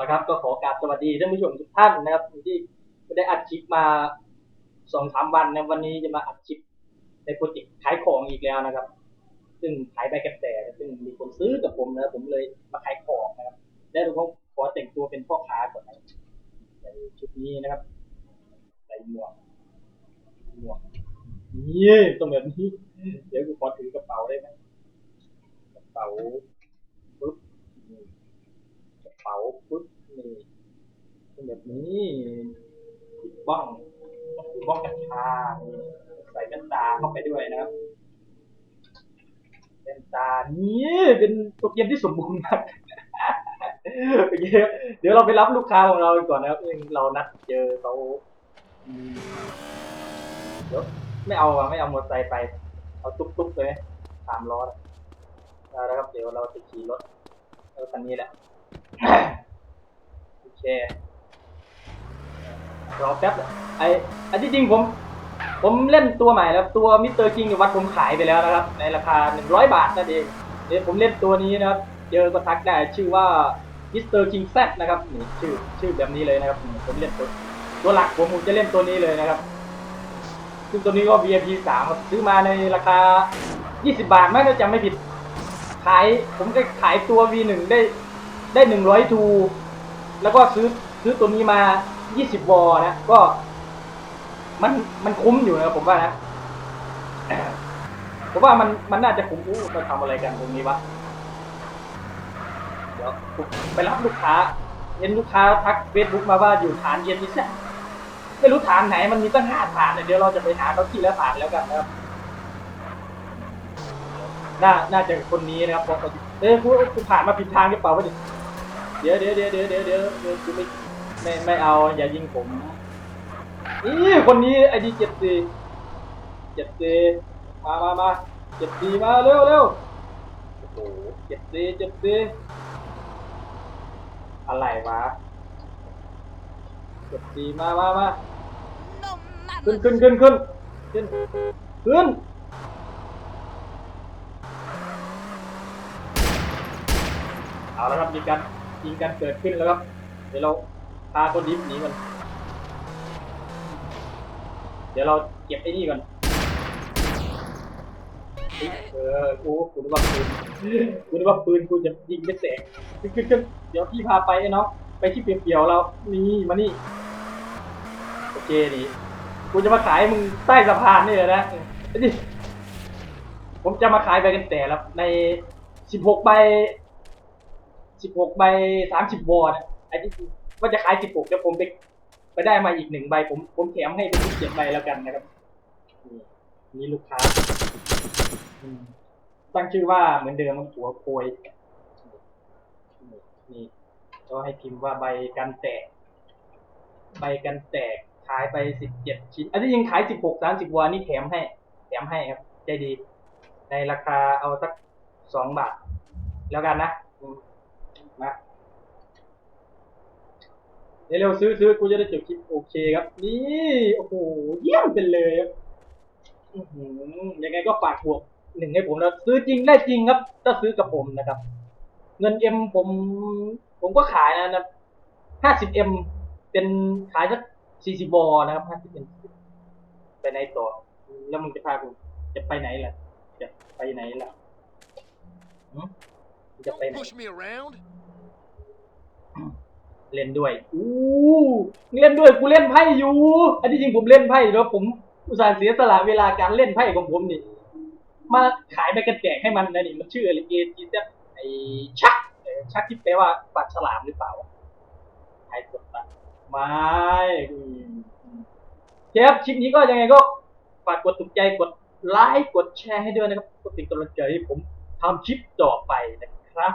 ละครับ ก็ขอกราบสวัสดีท่านผู้ชมทุกท่านนะครับที่ได้อัดคลิปมาสองสามวันนะวันนี้จะมาอัดคลิปในโปรเจกต์ขายของอีกแล้วนะครับ ซึ่งขายใบกระแสซึ่งมีคนซื้อกับผมนะผมเลยมาขายของนะครับแล้วผมขอแต่งตัวเป็นพ่อค้าก่อนนะในชุดนี้นะครับใส่หมวกหมวกนี่ตรงแบบนี้ เดี๋ยวกูขอถือกระเป๋าได้ไหมกระเป๋า เป๋าปุ๊บนี่ตรงแบบนี้ติดบ้องติดบ้องกัญชาใส่แว่นตาเข้าไปด้วยนะครับเป็นตานี่เป็นตัวเกมที่สมบูรณ์มากเดี๋ยวเราไปรับลูกค้าของเราก่อนนะครับเรานัดเจอเขาเดี๋ยวไม่เอาไม่เอามอเตอร์ไซค์ไป เอาตุ๊กๆเลยสามล้อนะเอาละครับเดี๋ยวเราจะขี่รถเอาคันนี้แหละ โอเครอแป๊บไออันที่จริงผม ผมเล่นตัวใหม่แล้วตัวมิสเตอร์คิงวัดผมขายไปแล้วนะครับ ในราคา 100 บาทนั่นเองเดี๋ยวผมเล่นตัวนี้นะครับเจอก็ทักได้ชื่อว่ามิสเตอร์คิงแซนะครับนี่ชื่อชื่อแบบนี้เลยนะครับผมเล่นตัวตัวหลักผมผมจะเล่นตัวนี้เลยนะครับ ซึ่งตัวนี้ก็ VIP 3ครับซื้อมาในราคา 20 บาทไม่ถ้าจำไม่ผิด ขายผมก็ขายตัว V1 ได้ ได้100ทูแล้วก็ซื้อซื้อตัวนี้มา20วอนะ ก็ มันมันคุ้มอยู่นะผมว่านะผมว่ามันมันน่าจะคุ้มอู้มาทำอะไรกันตรงนี้วะเดี๋ยวไปรับลูกค้าเห็นลูกค้าทักเฟซบุ๊กมาว่าอยู่ฐานเย็นนี่แซ่ไม่รู้ฐานไหนมันมีตั้งห้าฐานเดี๋ยวเราจะไปหาเขาที่ละฐานแล้วกันนะครับน่าน่าจะคนนี้นะครับเพราะเขาเอ้ยกูกูผ่านมาผิดทางหรือเปล่าวะดิ เดี๋ยวเดี๋ยวเดี๋ยวเดี๋ยวเดี๋ยวเดี๋ยวเดี๋ยวกูไม่ไม่ไม่เอาอย่ายิงผมนี่คนนี้ไอดีเจ็ดสี่เจ็ดสี่มามามาเจ็ดสี่มาเร็วเร็วโอ้โหเจ็ดสี่เจ็ดสี่อะไรวะเจ็ดสี่มามามาขึ้นขึ้นขึ้นขึ้นขึ้นขึ้นเอาแล้วครับมีการ ยิงกันเกิดขึ้นแล้วครับ เดี๋ยวเราพาคนดิฟหนีมันเดี๋ยวเราเก็บไอ้นี่ก่อน เออกูกูนึกว่าปืนกูนึกว่าปืนกูจะยิงไม่แตกขึ้นขึ้นเดี๋ยวพี่พาไปไอ้น้องไปที่เปลี่ยวๆเรา นี่มานี่ โอเคดีกูจะมาขายมึงใต้สะพานนี่เลยนะไอ้นี่ผมจะมาขายไปกันแต่ละในสิบหกใบ สิบหกใบสามสิบวอร์ดไอ้ที่ว่าจะขายสิบหกเดี๋ยวผมไปไปได้มาอีกหนึ่งใบ ผมผมแถมให้เป็นสิบเจ็ดใบแล้วกันนะครับนี่นี่ลูกค้าอืมตั้งชื่อว่าเหมือนเดิมมันหัวโคยนี่นี่ก็ให้พิมพ์ว่าใบกันแตก ใบกันแตกขายไปสิบเจ็ดชิ้น อันที่จริงขายสิบหกสามสิบวานี่แถมให้ แถมให้ครับ ใจดี ในราคาเอาสักสองบาท แล้วกันนะ อืมมาเร็วๆซื้อซื้อกูจะได้จบคลิปโอเคครับ นี่โอ้โหเยี่ยมเป็นเลยครับยังไงก็ฝากบวกหนึ่งให้ผมแล้วซื้อจริงได้จริงครับ ถ้าซื้อกับผมนะครับ เงินเอ็มผม ผมก็ขายนะนะห้าสิบเอ็มเป็นขายสักสี่สิบบอนะครับห้าสิบเอ็มไปไหนต่อ แล้วมึงจะพากูจะไปไหนล่ะ จะไปไหนล่ะจะไปไหน เล่นด้วยอู้เล่นด้วยกูเล่นไพ่อยู่ อันที่จริงผมเล่นไพ่อยู่แล้วผมอุตส่าห์เสียสละเวลาการเล่นไพ่ของผมนี่ มาขายไปกันแจกให้มันนะนี่มันชื่ออะไรเอจีเไอชักชักที่แปลว่าปากฉลามหรือเปล่าใครกดปะไม่เคครับคลิปนี้ก็ยังไงก็ฝากกดถูกใจกดไลค์กดแชร์ให้ด้วยนะครับก็เป็นกำลังใจให้ผมทำคลิปต่อไปนะครับ